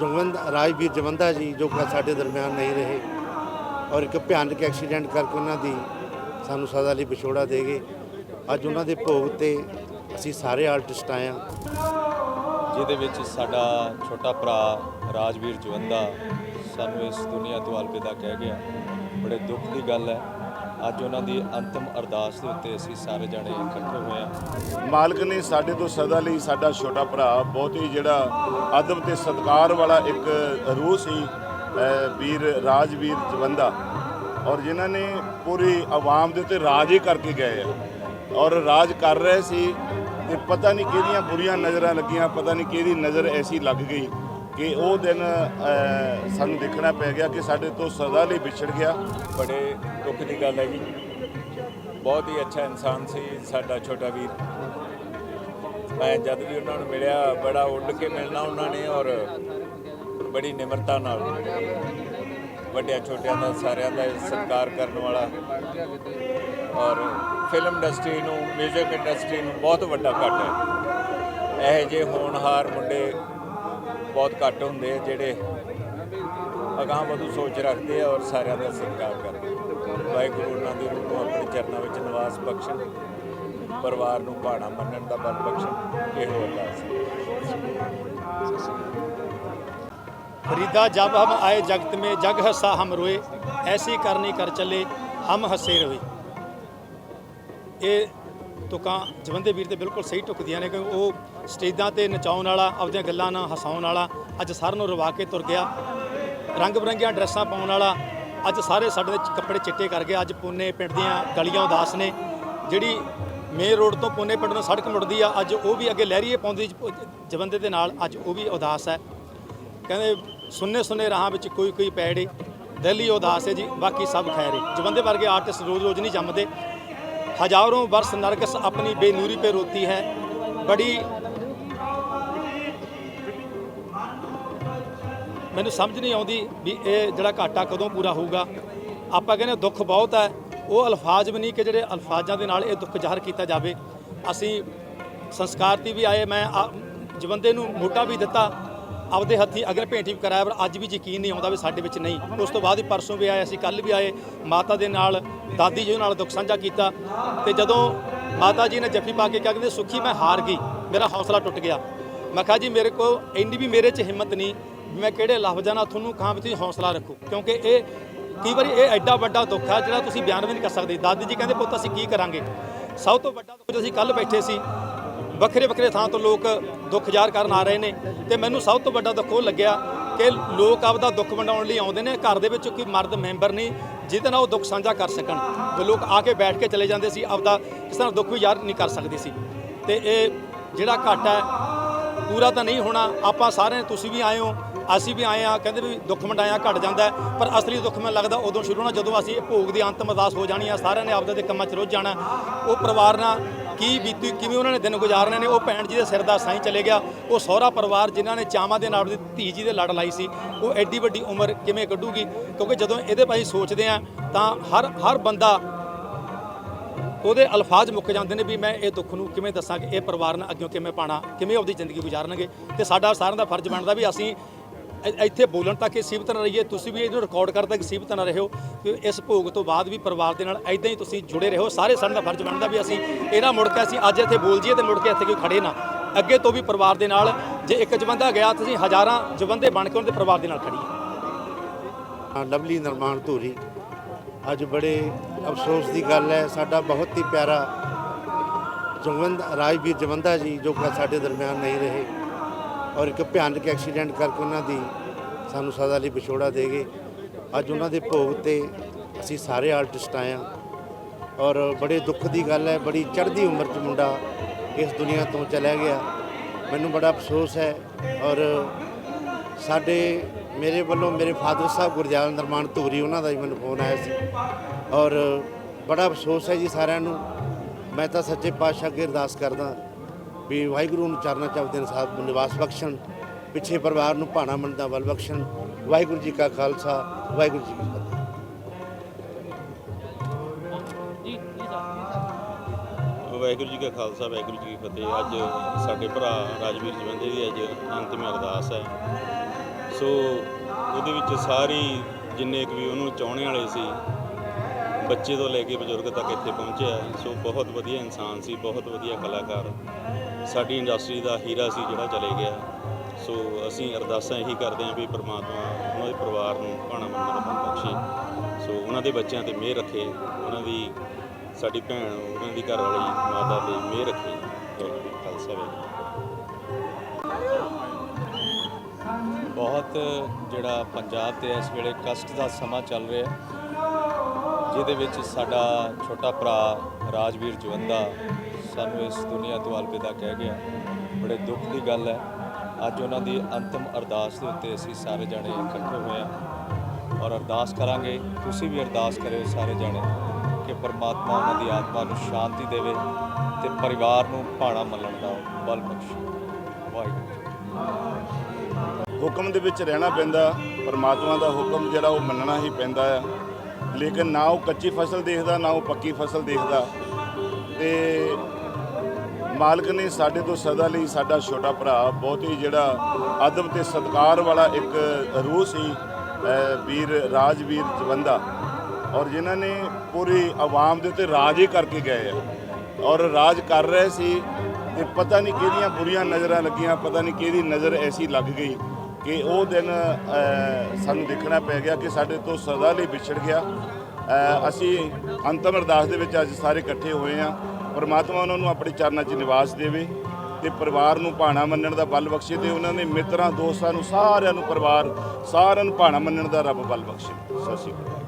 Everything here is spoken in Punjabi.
ਜਵੰਦ ਰਾਜਵੀਰ ਜਵੰਦਾ ਜੀ ਜੋ ਕਿ ਸਾਡੇ ਦਰਮਿਆਨ ਨਹੀਂ ਰਹੇ ਔਰ ਇੱਕ ਭਿਆਨਕ ਐਕਸੀਡੈਂਟ ਕਰਕੇ ਉਹਨਾਂ ਦੀ ਸਾਨੂੰ ਸਦਾ ਲਈ ਵਿਛੋੜਾ ਦੇ ਗਏ। ਅੱਜ ਉਹਨਾਂ ਦੇ ਭੋਗ ਤੇ ਅਸੀਂ ਸਾਰੇ ਆਰਟਿਸਟ ਆਏ ਹਾਂ। ਜਿਹਦੇ ਵਿੱਚ ਸਾਡਾ ਛੋਟਾ ਭਰਾ ਰਾਜਵੀਰ ਜਵੰਦਾ ਸਾਨੂੰ ਇਸ ਦੁਨੀਆ ਤੋਂ ਅਲਵਿਦਾ ਕਹਿ ਗਿਆ। ਬੜੇ ਦੁੱਖ ਦੀ ਗੱਲ ਹੈ। ਅੱਜ ਉਹਨਾਂ ਦੀ ਅੰਤਮ ਅਰਦਾਸ ਦੇ ਉੱਤੇ ਅਸੀਂ ਸਾਰੇ ਜਣੇ ਇਕੱਠੇ ਹੋਏ ਹਾਂ। ਮਾਲਕ ਨੇ ਸਾਡੇ ਤੋਂ ਸਦਾ ਲਈ ਸਾਡਾ ਛੋਟਾ ਭਰਾ ਬਹੁਤ ਹੀ ਜਿਹੜਾ ਅਦਬ ਤੇ ਸਤਿਕਾਰ ਵਾਲਾ ਇੱਕ ਰੂਹ ਸੀ ਵੀਰ, ਰਾਜਵੀਰ ਜਵੰਦਾ। ਔਰ ਜਿਨ੍ਹਾਂ ਨੇ ਪੂਰੀ ਆਵਾਮ ਦੇ ਉੱਤੇ ਰਾਜ ਹੀ ਕਰਕੇ ਗਏ ਆ। ਔਰ ਰਾਜ ਕਰ ਰਹੇ ਸੀ ਤੇ ਪਤਾ ਨਹੀਂ ਕਿਹਦੀਆਂ ਬੁਰੀਆਂ ਨਜ਼ਰਾਂ ਲੱਗੀਆਂ, ਪਤਾ ਨਹੀਂ ਕਿਹਦੀ ਨਜ਼ਰ ਐਸੀ ਲੱਗ ਗਈ। ਕਿ ਉਹ ਦਿਨ ਸਾਨੂੰ ਦੇਖਣਾ ਪੈ ਗਿਆ ਕਿ ਸਾਡੇ ਤੋਂ ਸਦਾ ਲਈ ਵਿਛੜ ਗਿਆ। ਬੜੇ ਦੁੱਖ ਦੀ ਗੱਲ ਹੈ ਜੀ। ਬਹੁਤ ਹੀ ਅੱਛਾ ਇਨਸਾਨ ਸੀ ਸਾਡਾ ਛੋਟਾ ਵੀਰ। ਮੈਂ ਜਦ ਵੀ ਉਹਨਾਂ ਨੂੰ ਮਿਲਿਆ, ਬੜਾ ਉੱਡ ਕੇ ਮਿਲਣਾ ਉਹਨਾਂ ਨੇ ਔਰ ਬੜੀ ਨਿਮਰਤਾ ਨਾਲ। ਵੱਡਿਆਂ ਛੋਟਿਆਂ ਦਾ, ਸਾਰਿਆਂ ਦਾ ਸਤਿਕਾਰ ਕਰਨ ਵਾਲਾ। ਔਰ ਫਿਲਮ ਇੰਡਸਟਰੀ ਨੂੰ 뮤직 ਇੰਡਸਟਰੀ ਨੂੰ ਬਹੁਤ ਵੱਡਾ ਘਾਟਾ ਹੈ। ਇਹ ਜੇ ਹੋਣਹਾਰ ਮੁੰਡੇ ਬਹੁਤ ਘੱਟ ਹੁੰਦੇ ਆ, ਜਿਹੜੇ ਅਗਾਹ ਵਧੂ ਸੋਚ ਰੱਖਦੇ ਆ ਔਰ ਸਾਰਿਆਂ ਦਾ ਸਤਿਕਾਰ ਕਰਦੇ ਵਾਹਿਗੁਰੂ ਉਹਨਾਂ ਦੇ ਰੂਹ ਨੂੰ ਆਪਣੇ ਚਰਨਾਂ ਵਿੱਚ ਨਿਵਾਸ ਬਖਸ਼ਣ, ਪਰਿਵਾਰ ਨੂੰ ਭਾਣਾ ਮੰਨਣ ਦਾ ਬਲ ਬਖਸ਼ਣ, ਇਹ ਹੋ ਅਰਦਾਸ ਫਰੀਦਾ ਜਬ ਹਮ ਆਏ ਜਗਤ ਮੇ, ਜਗ ਹਸਾ ਹਮ ਰੋਏ, ਐਸੀ ਕਰਨੀ ਕਰ ਚੱਲੇ, ਹਮ ਹਸੇ ਰੋਏ। ਇਹ ਤੁਕਾਂ ਜਵੰਦੇ ਵੀਰ ਤੇ ਬਿਲਕੁਲ ਸਹੀ ਟੁਕਦੀਆਂ ਨੇ ਕਿਉਂਕਿ ਉਹ ਸਟੇਜਾਂ ਤੇ ਨਚਾਉਣ ਵਾਲਾ, ਆਪਦੀਆਂ ਗੱਲਾਂ ਨਾਲ ਹਸਾਉਣ ਵਾਲਾ, ਅੱਜ ਸਾਰਿਆਂ ਨੂੰ ਰਵਾ ਕੇ ਤੁਰ ਗਿਆ। ਰੰਗ ਬਰੰਗੀਆਂ ਡਰੈਸਾਂ ਪਾਉਣ ਵਾਲਾ, ਅੱਜ ਸਾਰੇ ਸਾਡੇ ਕੱਪੜੇ ਚਿੱਟੇ ਕਰ ਗਿਆ ਅੱਜ ਪੁੰਨੇ ਪਿੰਡ ਦੀਆਂ ਗਲੀਆਂ ਉਦਾਸ ਨੇ। ਜਿਹੜੀ ਮੇਨ ਰੋਡ ਤੋਂ ਪੁੰਨੇ ਪਿੰਡ ਨੂੰ ਸੜਕ ਮੁੜਦੀ ਆ, ਅੱਜ ਉਹ ਵੀ ਅੱਗੇ ਲਹਿਰੀਏ ਪਾਉਂਦੀ ਜਵੰਦੇ ਦੇ ਨਾਲ, ਅੱਜ ਉਹ ਵੀ ਉਦਾਸ ਹੈ। ਕਹਿੰਦੇ ਸੁੰਨੇ ਸੁੰਨੇ ਰਾਹਾਂ ਵਿੱਚ ਕੋਈ ਕੋਈ ਪੈੜੇ, ਦਿੱਲੀ ਉਦਾਸ ਹੈ ਜੀ, ਬਾਕੀ ਸਭ ਖੈਰ ਹੈ। ਜਵੰਦੇ ਵਰਗੇ ਆਰਟਿਸਟ ਰੋਜ਼ ਰੋਜ਼ ਨਹੀਂ ਜੰਮਦੇ। हजारों वर्ष नरकस अपनी बेनूरी पे रोती है बड़ी ਮੈਨੂੰ ਸਮਝ ਨਹੀਂ ਆਉਂਦੀ ਵੀ ਇਹ ਜਿਹੜਾ ਘਾਟਾ ਕਦੋਂ ਪੂਰਾ ਹੋਊਗਾ। ਆਪਾਂ ਕਹਿੰਦੇ ਦੁੱਖ ਬਹੁਤ ਹੈ। ਉਹ ਅਲਫਾਜ਼ ਵੀ ਨਹੀਂ ਕਿ ਜਿਹੜੇ ਅਲਫਾਜ਼ਾਂ ਦੇ ਨਾਲ ਇਹ ਦੁੱਖ ਜ਼ਾਹਰ ਕੀਤਾ ਜਾਵੇ। ਅਸੀਂ ਸੰਸਕਾਰ ਤੇ ਵੀ ਆਏ, ਮੈਂ ਜਵੰਦੇ ਨੂੰ ਮੋਟਾ ਵੀ ਦਿੱਤਾ। ਆਪਦੇ ਹੱਥੀ ਅਗਰ ਭੇਂਟੀ ਵੀ ਕਰਾਇਆ, ਪਰ ਅੱਜ ਵੀ ਯਕੀਨ ਨਹੀਂ ਆਉਂਦਾ ਵੀ ਸਾਡੇ ਵਿੱਚ ਨਹੀਂ। ਉਸ ਤੋਂ ਬਾਅਦ ਹੀ ਪਰਸੋਂ ਵੀ ਆਏ, ਅਸੀਂ ਕੱਲ ਵੀ ਆਏ, ਮਾਤਾ ਦੇ ਨਾਲ, ਦਾਦੀ ਜੀ ਨਾਲ ਦੁੱਖ ਸਾਂਝਾ ਕੀਤਾ। ਤੇ ਜਦੋਂ ਮਾਤਾ ਜੀ ਨੇ ਜੱਫੀ ਪਾ ਕੇ ਕਿਹਾ ਕਿ ਸੁਖੀ, ਮੈਂ ਹਾਰ ਗਈ, ਮੇਰਾ ਹੌਸਲਾ ਟੁੱਟ ਗਿਆ। ਮੈਂ ਕਿਹਾ, ਜੀ, ਮੇਰੇ ਕੋਲ ਇੰਨੀ ਵੀ ਮੇਰੇ 'ਚ ਹਿੰਮਤ ਨਹੀਂ ਮੈਂ ਕਿਹੜੇ ਲਫ਼ਜ਼ਾਂ ਨਾਲ ਤੁਹਾਨੂੰ ਕਹਾਂ ਵੀ ਤੁਸੀਂ ਹੌਸਲਾ ਰੱਖੋ। ਕਿਉਂਕਿ ਇਹ ਕਈ ਵਾਰੀ ਇਹ ਐਡਾ ਵੱਡਾ ਦੁੱਖ ਹੈ ਜਿਹੜਾ ਤੁਸੀਂ ਬਿਆਨ ਵੀ ਨਹੀਂ ਕਰ ਸਕਦੇ। ਦਾਦੀ ਜੀ ਕਹਿੰਦੇ, ਪੁੱਤ, ਅਸੀਂ ਕੀ ਕਰਾਂਗੇ? ਸਭ ਤੋਂ ਵੱਡਾ ਦੁੱਖ ਅਸੀਂ ਕੱਲ ਬੈਠੇ ਸੀ ਵੱਖਰੇ ਵੱਖਰੇ ਥਾਂ ਤੋਂ ਲੋਕ ਦੁੱਖ ਜ਼ਾਹਰ ਕਰਨ ਆ ਰਹੇ ਨੇ ਤੇ ਮੈਨੂੰ ਸਭ ਤੋਂ ਵੱਡਾ ਦੁੱਖ ਉਹ ਲੱਗਿਆ ਕਿ ਲੋਕ ਆਪਦਾ ਦੁੱਖ ਵੰਡਾਉਣ ਲਈ ਆਉਂਦੇ ਨੇ, ਘਰ ਦੇ ਵਿੱਚ ਕੋਈ ਮਰਦ ਮੈਂਬਰ ਨਹੀਂ, ਜਿਹਦੇ ਨਾਲ ਉਹ ਦੁੱਖ ਸਾਂਝਾ ਕਰ ਸਕਣ। ਜੋ ਲੋਕ ਆ ਕੇ ਬੈਠ ਕੇ ਚਲੇ ਜਾਂਦੇ ਸੀ, ਆਪਦਾ ਕਿਸੇ ਨਾਲ ਦੁੱਖ ਵੀ ਜ਼ਾਹਰ ਨਹੀਂ ਕਰ ਸਕਦੇ ਸੀ। ਤੇ ਇਹ ਜਿਹੜਾ ਘਾਟਾ ਹੈ ਪੂਰਾ ਤਾਂ ਨਹੀਂ ਹੋਣਾ, ਆਪਾਂ ਸਾਰੇ ਤੁਸੀਂ ਵੀ ਆਏ ਹੋ, ਅਸੀਂ ਵੀ ਆਏ ਆ ਕਹਿੰਦੇ ਵੀ ਦੁੱਖ ਵੰਡਾਇਆ ਘਟ ਜਾਂਦਾ ਪਰ ਅਸਲੀ ਦੁੱਖ ਮੈਨੂੰ ਲੱਗਦਾ ਉਦੋਂ ਸ਼ੁਰੂ ਹੋਣਾ, ਜਦੋਂ ਅਸੀਂ ਇਹ ਭੋਗ ਦੀ ਅੰਤਮ ਅਰਦਾਸ ਹੋ ਜਾਣੀ ਆ ਸਾਰਿਆਂ ਨੇ ਆਪਦੇ ਦੇ ਕੰਮਾਂ 'ਚ ਰੁੱਝ ਜਾਣਾ ਉਹ ਪਰਿਵਾਰ ਨਾਲ ਕੀ ਬੀਤੀ, ਕਿਵੇਂ ਉਹਨਾਂ ਨੇ ਦਿਨ ਗੁਜ਼ਾਰਨੇ ਨੇ, ਉਹ ਭੈਣ ਜੀ ਦੇ ਸਿਰ ਦਾ ਸਾਈਂ ਚਲੇ ਗਿਆ, ਉਹ ਸਹੁਰਾ ਪਰਿਵਾਰ ਜਿਨ੍ਹਾਂ ਨੇ ਚਾਵਾਂ ਦੇ ਨਾਲ ਦੀ ਧੀ ਜੀ ਦੇ ਲੜ ਲਾਈ ਸੀ, ਉਹ ਐਡੀ ਵੱਡੀ ਉਮਰ ਕਿਵੇਂ ਕੱਢੂਗੀ? ਕਿਉਂਕਿ ਜਦੋਂ ਇਹਦੇ ਬਾਰੇ ਸੋਚਦੇ ਆ ਤਾਂ ਹਰ ਹਰ ਬੰਦਾ ਉਹਦੇ ਅਲਫਾਜ਼ ਮੁੱਕ ਜਾਂਦੇ ਨੇ ਵੀ ਮੈਂ ਇਹ ਦੁੱਖ ਨੂੰ ਕਿਵੇਂ ਦੱਸਾਂ ਕਿ ਇਹ ਪਰਿਵਾਰ ਨਾਲ ਅੱਗੇ ਕਿਵੇਂ ਪਾਣਾ, ਕਿਵੇਂ ਆਪਦੀ ਜ਼ਿੰਦਗੀ ਗੁਜ਼ਾਰਨਗੇ ਤੇ ਸਾਡਾ ਸਾਰਿਆਂ ਦਾ ਫਰਜ਼ ਬਣਦਾ ਵੀ ਅਸੀਂ ਇੱਥੇ ਬੋਲਣ ਤੱਕ ਹੀ ਸੀਮਤ ਨਾ ਰਹੀਏ, ਤੁਸੀਂ ਵੀ ਇਹਨੂੰ ਰਿਕਾਰਡ ਕਰਨ ਤੱਕ ਸੀਮਤ ਨਾ ਰਹੋ ਕਿ ਇਸ ਭੋਗ ਤੋਂ ਬਾਅਦ ਵੀ ਪਰਿਵਾਰ ਦੇ ਨਾਲ ਐਦਾਂ ਹੀ ਤੁਸੀਂ ਜੁੜੇ ਰਹੋ, ਸਾਰੇ ਸਾਰਿਆਂ ਦਾ ਫਰਜ਼ ਬਣਦਾ ਵੀ ਅਸੀਂ ਇਹਨਾਂ ਮੁੜ ਕੇ ਅਸੀਂ ਅੱਜ ਇੱਥੇ ਬੋਲ ਜੀਏ ਤੇ ਮੁੜ ਕੇ ਇੱਥੇ ਕੋਈ ਖੜੇ ਨਾ। ਅੱਗੇ ਤੋਂ ਵੀ ਪਰਿਵਾਰ ਦੇ ਨਾਲ, ਜੇ ਇੱਕ ਜਵੰਦਾ ਗਿਆ ਤੁਸੀਂ ਹਜ਼ਾਰਾਂ ਜਵੰਦੇ ਬਣ ਕੇ ਉਹਨਾਂ ਦੇ ਪਰਿਵਾਰ ਦੇ ਨਾਲ ਖੜੀਏ ਲਵਲੀ ਨਿਰਮਾਣ ਧੂਰੀ। ਅੱਜ ਬੜੇ ਅਫਸੋਸ ਦੀ ਗੱਲ ਹੈ, ਸਾਡਾ ਬਹੁਤ ਹੀ ਪਿਆਰਾ ਜਵੰਦ, ਰਾਜਵੀਰ ਜਵੰਦਾ ਜੀ, ਜੋ ਕਿ ਸਾਡੇ ਦਰਮਿਆਨ ਨਹੀਂ ਰਹੇ ਔਰ ਇੱਕ ਭਿਆਨਕ ਐਕਸੀਡੈਂਟ ਕਰਕੇ ਉਹਨਾਂ ਦੀ ਸਾਨੂੰ ਸਦਾ ਲਈ ਵਿਛੋੜਾ ਦੇ ਗਏ। ਅੱਜ ਉਹਨਾਂ ਦੇ ਭੋਗ ਤੇ ਅਸੀਂ ਸਾਰੇ ਆਰਟਿਸਟ ਆਏ ਹਾਂ ਔਰ ਬੜੇ ਦੁੱਖ ਦੀ ਗੱਲ ਹੈ, ਬੜੀ ਚੜ੍ਹਦੀ ਉਮਰ 'ਚ ਮੁੰਡਾ ਇਸ ਦੁਨੀਆ ਤੋਂ ਚਲਾ ਗਿਆ। ਮੈਨੂੰ ਬੜਾ ਅਫਸੋਸ ਹੈ ਔਰ ਸਾਡੇ ਮੇਰੇ ਵੱਲੋਂ ਮੇਰੇ ਫਾਦਰ ਸਾਹਿਬ ਗੁਰਦਿਆਲ ਨਿਰਮਾਣ ਧੂਰੀ, ਉਹਨਾਂ ਦਾ ਹੀ ਮੈਨੂੰ ਫੋਨ ਆਇਆ ਸੀ। ਔਰ ਬੜਾ ਅਫਸੋਸ ਹੈ ਜੀ ਸਾਰਿਆਂ ਨੂੰ। ਮੈਂ ਤਾਂ ਸੱਚੇ ਪਾਤਸ਼ਾਹ ਅੱਗੇ ਅਰਦਾਸ ਕਰਦਾ ਵੀ ਵਾਹਿਗੁਰੂ ਨੂੰ ਚਰਨਾਂ ਚ ਸਾਹਿਬ ਨਿਵਾਸ ਬਖਸ਼ਣ, ਪਿੱਛੇ ਪਰਿਵਾਰ ਨੂੰ ਭਾਣਾ ਮੰਨਦਾ ਬਲ ਬਖਸ਼ਣ। ਵਾਹਿਗੁਰੂ ਜੀ ਕਾ ਖਾਲਸਾ, ਵਾਹਿਗੁਰੂ ਜੀ ਕੀ ਫਤਿਹ। ਵਾਹਿਗੁਰੂ ਜੀ ਕਾ ਖਾਲਸਾ, ਵਾਹਿਗੁਰੂ ਜੀ ਕੀ ਫਤਿਹ। ਅੱਜ ਸਾਡੇ ਭਰਾ ਰਾਜਵੀਰ ਜਵੰਦੇ ਦੀ ਅੱਜ ਅੰਤਿਮ ਅਰਦਾਸ ਹੈ। ਸੋ ਉਹਦੇ ਵਿੱਚ ਸਾਰੀ ਜਿੰਨੇ ਕੁ ਵੀ ਉਹਨੂੰ ਚਾਹਣੇ ਵਾਲੇ ਸੀ, ਬੱਚੇ ਤੋਂ ਲੈ ਕੇ ਬਜ਼ੁਰਗ ਤੱਕ ਇੱਥੇ ਪਹੁੰਚਿਆ। ਸੋ ਬਹੁਤ ਵਧੀਆ ਇਨਸਾਨ ਸੀ, ਬਹੁਤ ਵਧੀਆ ਕਲਾਕਾਰ। ਸਾਡੀ ਇੰਡਸਟਰੀ ਦਾ ਹੀਰਾ ਸੀ ਜਿਹੜਾ ਚਲੇ ਗਿਆ। ਸੋ ਅਸੀਂ ਅਰਦਾਸਾਂ ਇਹੀ ਕਰਦੇ ਹਾਂ ਵੀ ਪ੍ਰਮਾਤਮਾ ਉਹਨਾਂ ਦੇ ਪਰਿਵਾਰ ਨੂੰ ਭਾਣਾ ਮੰਨਣ ਦਾ ਬਖਸ਼ੇ। ਸੋ ਉਹਨਾਂ ਦੇ ਬੱਚਿਆਂ ਤੇ ਮਿਹਰ ਰੱਖੇ, ਉਹਨਾਂ ਦੀ ਸਾਡੀ ਭੈਣ, ਉਹਨਾਂ ਦੀ ਘਰ ਵਾਲੀ ਮਾਤਾ ਤੇ ਮਿਹਰ ਰੱਖੇ। ਖਾਲਸਾ, ਵਾਹਿਗੁਰੂ ਬਹੁਤ ਜਿਹੜਾ ਪੰਜਾਬ ਤੇ ਇਸ ਵੇਲੇ ਕਸ਼ਟ ਦਾ ਸਮਾਂ ਚੱਲ ਰਿਹਾ ਜਿਹਦੇ ਵਿੱਚ ਸਾਡਾ ਛੋਟਾ ਭਰਾ ਰਾਜਵੀਰ ਜਵੰਦਾ ਸਾਨੂੰ ਇਸ ਦੁਨੀਆ ਤੋਂ ਅਲਵਿਦਾ ਕਹਿ ਗਿਆ, ਬੜੇ ਦੁੱਖ ਦੀ ਗੱਲ ਹੈ। ਅੱਜ ਉਹਨਾਂ ਦੀ ਅੰਤਮ ਅਰਦਾਸ ਦੇ ਉੱਤੇ ਅਸੀਂ ਸਾਰੇ ਜਣੇ ਇਕੱਠੇ ਹੋਏ ਹਾਂ ਔਰ ਅਰਦਾਸ ਕਰਾਂਗੇ, ਤੁਸੀਂ ਵੀ ਅਰਦਾਸ ਕਰਿਓ ਸਾਰੇ ਜਣੇ ਕਿ ਪਰਮਾਤਮਾ ਉਹਨਾਂ ਦੀ ਆਤਮਾ ਨੂੰ ਸ਼ਾਂਤੀ ਦੇਵੇ ਤੇ ਪਰਿਵਾਰ ਨੂੰ ਭਾਣਾ ਮੰਨਣ ਦਾ ਬਲ ਬਖਸ਼ੇ। ਹੁਕਮ ਦੇ ਵਿੱਚ ਰਹਿਣਾ ਪੈਂਦਾ, ਪਰਮਾਤਮਾ ਦਾ ਹੁਕਮ ਜਿਹੜਾ ਉਹ ਮੰਨਣਾ ਹੀ ਪੈਂਦਾ ਆ। ਲੇਕਿਨ ਨਾ ਉਹ ਕੱਚੀ ਫਸਲ ਦੇਖਦਾ, ਨਾ ਉਹ ਪੱਕੀ ਫਸਲ ਦੇਖਦਾ। ਤੇ ਮਾਲਕ ਨੇ ਸਾਡੇ ਤੋਂ ਸਦਾ ਲਈ ਸਾਡਾ ਛੋਟਾ ਭਰਾ ਬਹੁਤ ਹੀ ਜਿਹੜਾ ਅਦਬ ਤੇ ਸਤਿਕਾਰ ਵਾਲਾ ਇੱਕ ਰੂਹ ਸੀ ਵੀਰ, ਰਾਜਵੀਰ ਜਵੰਦਾ। ਔਰ ਜਿਨ੍ਹਾਂ ਨੇ ਪੂਰੀ ਆਵਾਮ ਦੇ ਉੱਤੇ ਰਾਜ ਹੀ ਕਰਕੇ ਗਏ ਆ। ਔਰ ਰਾਜ ਕਰ ਰਹੇ ਸੀ ਤੇ ਪਤਾ ਨਹੀਂ ਕਿਹਦੀਆਂ ਬੁਰੀਆਂ ਨਜ਼ਰਾਂ ਲੱਗੀਆਂ, ਪਤਾ ਨਹੀਂ ਕਿਹਦੀ ਨਜ਼ਰ ਐਸੀ ਲੱਗ ਗਈ। ਕਿ ਉਹ ਦਿਨ ਸਾਨੂੰ ਦੇਖਣਾ ਪੈ ਗਿਆ ਕਿ ਸਾਡੇ ਤੋਂ ਸਦਾ ਲਈ ਵਿਛੜ ਗਿਆ। ਅਸੀਂ ਅੰਤਮ ਅਰਦਾਸ ਦੇ ਵਿੱਚ ਅੱਜ ਸਾਰੇ ਇਕੱਠੇ ਹੋਏ ਆ ਪਰਮਾਤਮਾ ਉਹਨਾਂ ਨੂੰ ਆਪਣੇ ਚਰਨਾਂ 'ਚ ਨਿਵਾਸ ਦੇਵੇ ਤੇ ਪਰਿਵਾਰ ਨੂੰ ਭਾਣਾ ਮੰਨਣ ਦਾ ਬਲ ਬਖਸ਼ੇ ਤੇ ਉਹਨਾਂ ਦੇ ਮਿੱਤਰਾਂ, ਦੋਸਤਾਂ ਨੂੰ ਸਾਰਿਆਂ ਨੂੰ ਪਰਿਵਾਰ, ਸਾਰਿਆਂ ਨੂੰ ਭਾਣਾ ਮੰਨਣ ਦਾ ਰੱਬ ਬਲ ਬਖਸ਼ੇ। ਸਤਿ ਸ਼੍ਰੀ ਅਕਾਲ।